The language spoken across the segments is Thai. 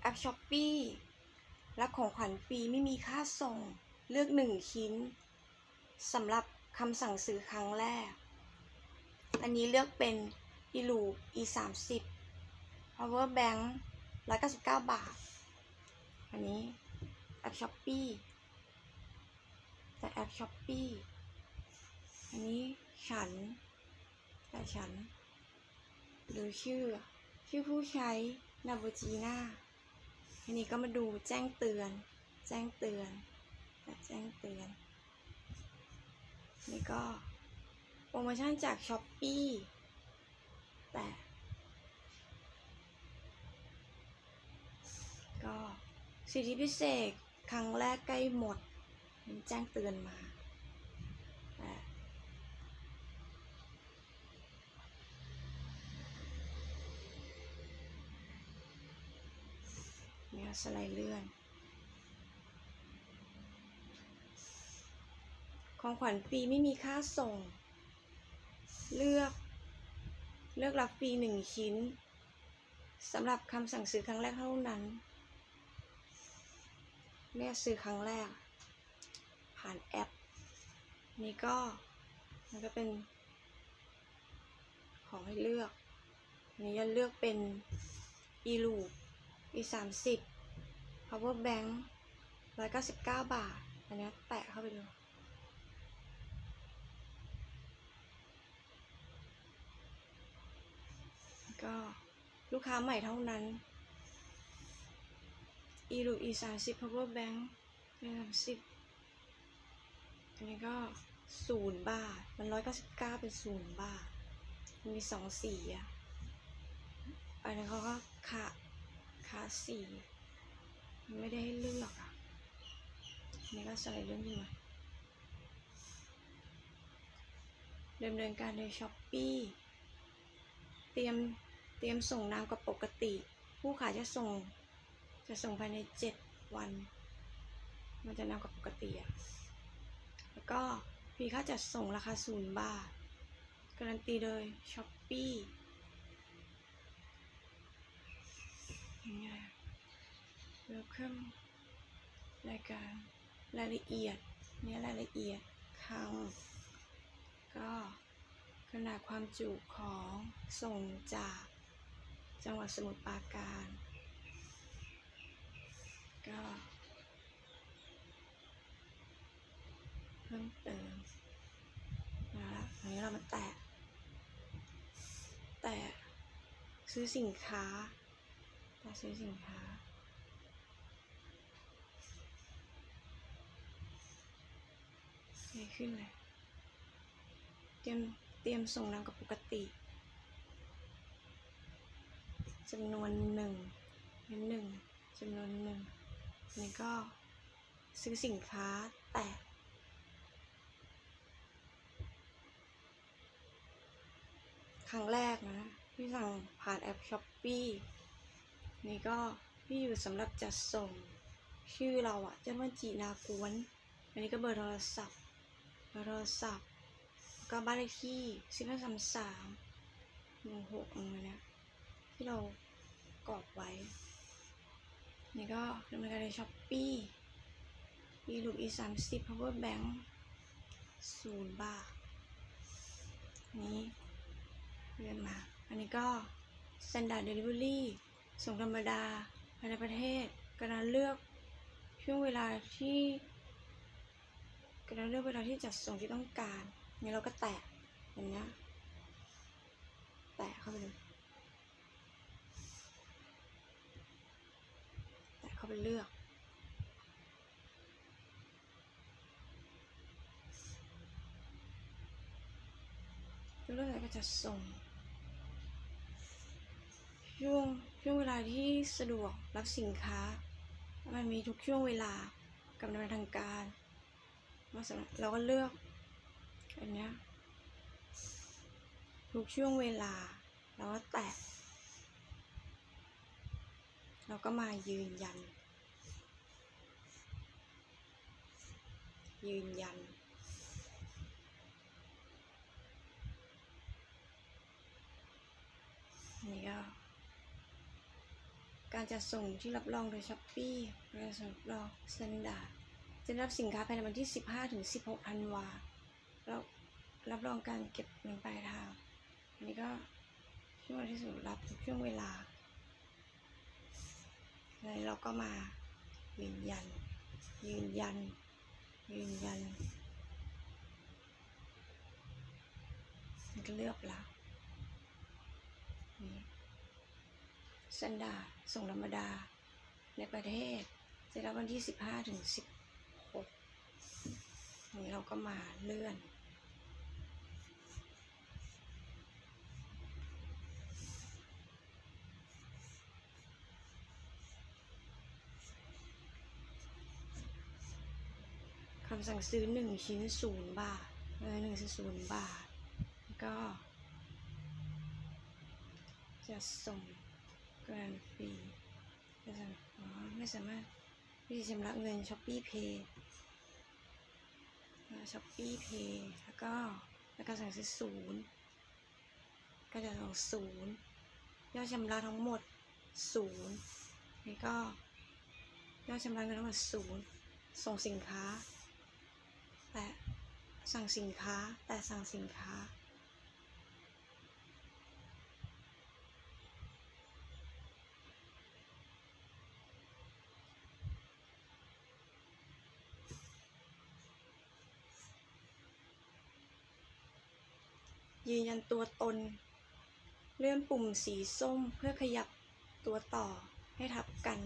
แอปช้อปปี้รับของขวัญฟรีไม่มีค่าส่ง เลือกหนึ่งชิ้นสำหรับคำสั่งซื้อครั้งแรก อันนี้เลือกเป็น e l o o e 3 0 power bank 199 บาท อันนี้แอปช้อปปี้แต่แอปช้อปปี้อันนี้ฉัน แต่ฉัน หรือชื่อ ชื่อผู้ใช้นาบูจีน่า ทีนี้ก็มาดูแจ้งเตือน แจ้งเตือนแจ้งเตือน นี่ก็โปรโมชั่นจากช้อปปี้แต่ก็สิทธิพิเศษครั้งแรกใกล้หมดแจ้งเตือนมา นี่ก็สไลด์เลื่อน ของขวัญฟรีไม่มีค่าส่ง เลือก เลือกรับฟรีหนึ่งชิ้นสำหรับคำสั่งซื้อครั้งแรกเท่านั้นเรียกซื้อครั้งแรก ผ่านแอป นี่ก็มันก็เป็น ของให้เลือกนนี้จะเลือกเป็น e loop e 3 0 power bank 199 บาท อันนี้แตะเข้าไปดูก็ลูกค้าใหม่เท่านั้น e l o e 3 0 power bank 1 3 0อันนี้ก็ศูนย์บาท มันร้อยเก้าสิบเก้าเป็นศูนย์บาท มันมีสองสีอะ อันนี้เขาก็ขาขาสี มันไม่ได้ให้เลือกอะอันนี้ก็สไลด์เลื่อนขึ้นมาดำเนินการโดยช้อปปี้เตรียมเตรียมส่งนานกว่าปกติ ผู้ขายจะส่ง จะส่งภายในเจ็ดวัน มันจะนานกว่าปกติอะแล้วก็ฟรีค่าจัดส่งราคาศูนย์บาท การันตีโดยช้อปปี้ยังไง เวลคัมรายการรายละเอียดเนี่ยรายละเอียดครั้งก็ขนาดความจุของส่งจากจังหวัดสมุทรปราการ ก็เพิ่มเติมนะคะอันนี้เรามาแตะแตะซื้อสินค้าแตะซื้อสินค้า นี่ ขึ้นเลย เตรียมเตรียมส่งนำกับปกติจำนวนหนึ่งเป็นหนึ่งจำนวนหนึ่งนี่ก็ซื้อสินค้าแตะครั้งแรกนะพี่สั่งผ่านแอปช้อปปี้นี่ก็พี่อยู่สำหรับจัดส่ง ชื่อเราอะเจ้ามันจีนากวน อันนี้ก็เบอร์โทรศัพท์ บอร์โทรศัพท์ก็บ้านเลขที่สิบห้าสามสามหนึ่งหกอะไรเนี่ยที่เรากรอกไว้ นี่ก็ดำเนินการในช้อปปี้อีลูกอีสามสิบ power bank ศูนย์บาท นี้เลื่อนมา อันนี้ก็ standard delivery ส่งธรรมดาภายในประเทศกำลังเลือกช่วงเวลาที่ กำลังเลือกเวลาที่จัดส่งที่ต้องการงั้นเราก็แตะอย่างเงี้ยแตะเข้าไปเลยแตะเข้าไปเลือก เลือกอะไรก็จะส่งช่วงช่วงเวลาที่สะดวกรับสินค้า มันมีทุกช่วงเวลากำหนทางการ ว่าสำหรับเราก็เลือกอันเนี้ยทุกช่วงเวลาเราก็แตะเราก็มายืนยัน ยืนยัน นี่ก็การจัดส่งที่รับรองโดยช้อปปี้บริษัทรับรองสแตนดาร์ด จะรับสินค้าภายในวันที่ 15 ถึง 16ธันวาแล้วรับรองการเก็บเงินปลายทางอันนี้ก็ช่วงที่สุดรับช่วงเวลาแล้วเราก็มายืนยัน ยืนยัน ยืนยันมันก็เลือกแล้วนี่สันดาส่งธรรมดาในประเทศจะรับวันที่ 15 ถึง16 นี่เราก็มาเลื่อน คำสั่งซื้อหนึ่งชิ้นศูนย์บาทเออหนึ่งชิ้นศูนย์บาท ก็ จะส่งกรนฟรีจะสั่งอ๋อไม่สามารถวิธีชำระเงินช้อปปี้เพย์ ช้อปปี้เพย์แล้วก็แล้วก็สั่งซื้อศูนย์ก็จะส่งศูนย์ยอดชำระทั้งหมดศูนย์นี่ก็ยอดชำระเงินทั้งหมดศูนย์ส่งสินค้า แต่สั่งสินค้าแต่สั่งสินค้า ยืนยันตัวตน เลื่อนปุ่มสีส้มเพื่อขยับตัวต่อให้ทับกัน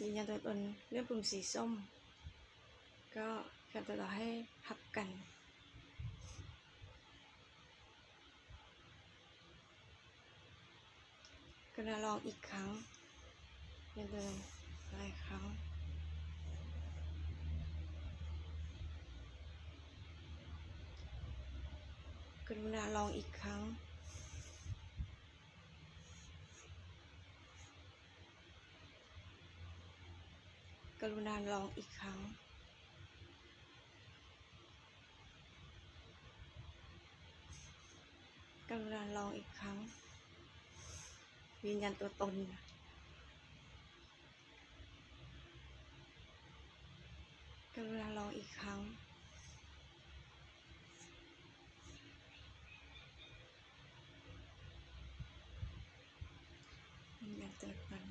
ยืนยันตัวตนเลื่อนปุ่มสีส้ม ก็ขยับตัวต่อให้ทับกันกระลองอีกครั้งยืนยันตัวตนหลายครั้ง กรุณาลองอีกครั้ง กรุณาลองอีกครั้ง กรุณาลองอีกครั้ง ยืนยันตัวตนกรุณาลองอีกครั้ง ยืนยัน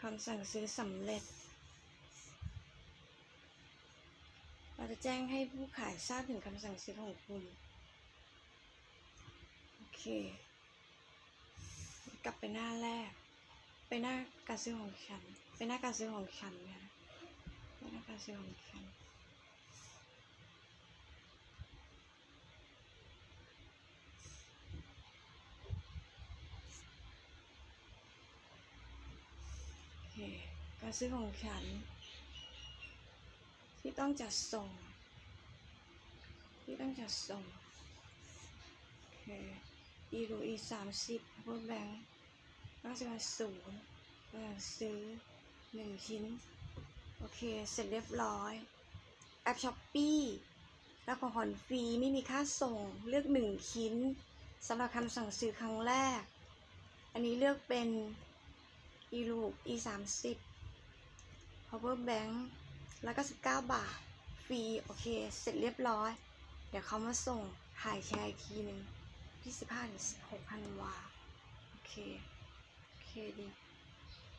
คำสั่งซื้อสำเร็จ เราจะแจ้งให้ผู้ขายทราบถึงคำสั่งซื้อของคุณ โอเค กลับไปหน้าแรก ไปหน้าการซื้อของฉัน ไปหน้าการซื้อของฉันนะไปหน้าการซื้อของฉัน โอเค การซื้อของฉัน ที่ต้องจัดส่ง ที่ต้องจัดส่งโอเคอีรูอีสามสิบพวกแบงค์ก็จะมาศูนย์ก็ซื้อหนึ่งชิ้น โอเค เสร็จเรียบร้อย แอปช้อปปี้แล้วของผ่อนฟรีไม่มีค่าส่งเลือกหนึ่งชิ้นสำหรับคำสั่งซื้อครั้งแรก อันนี้เลือกเป็นอีลูก e สามสิบ power bank แล้วก็สิบเก้าบาท ฟรี โอเค เสร็จเรียบร้อย เดี๋ยวเขามาส่งถ่ายแชร์อีกทีหนึ่งที่สิบห้าถึงสิบหกพันวาโอเค โอเคดี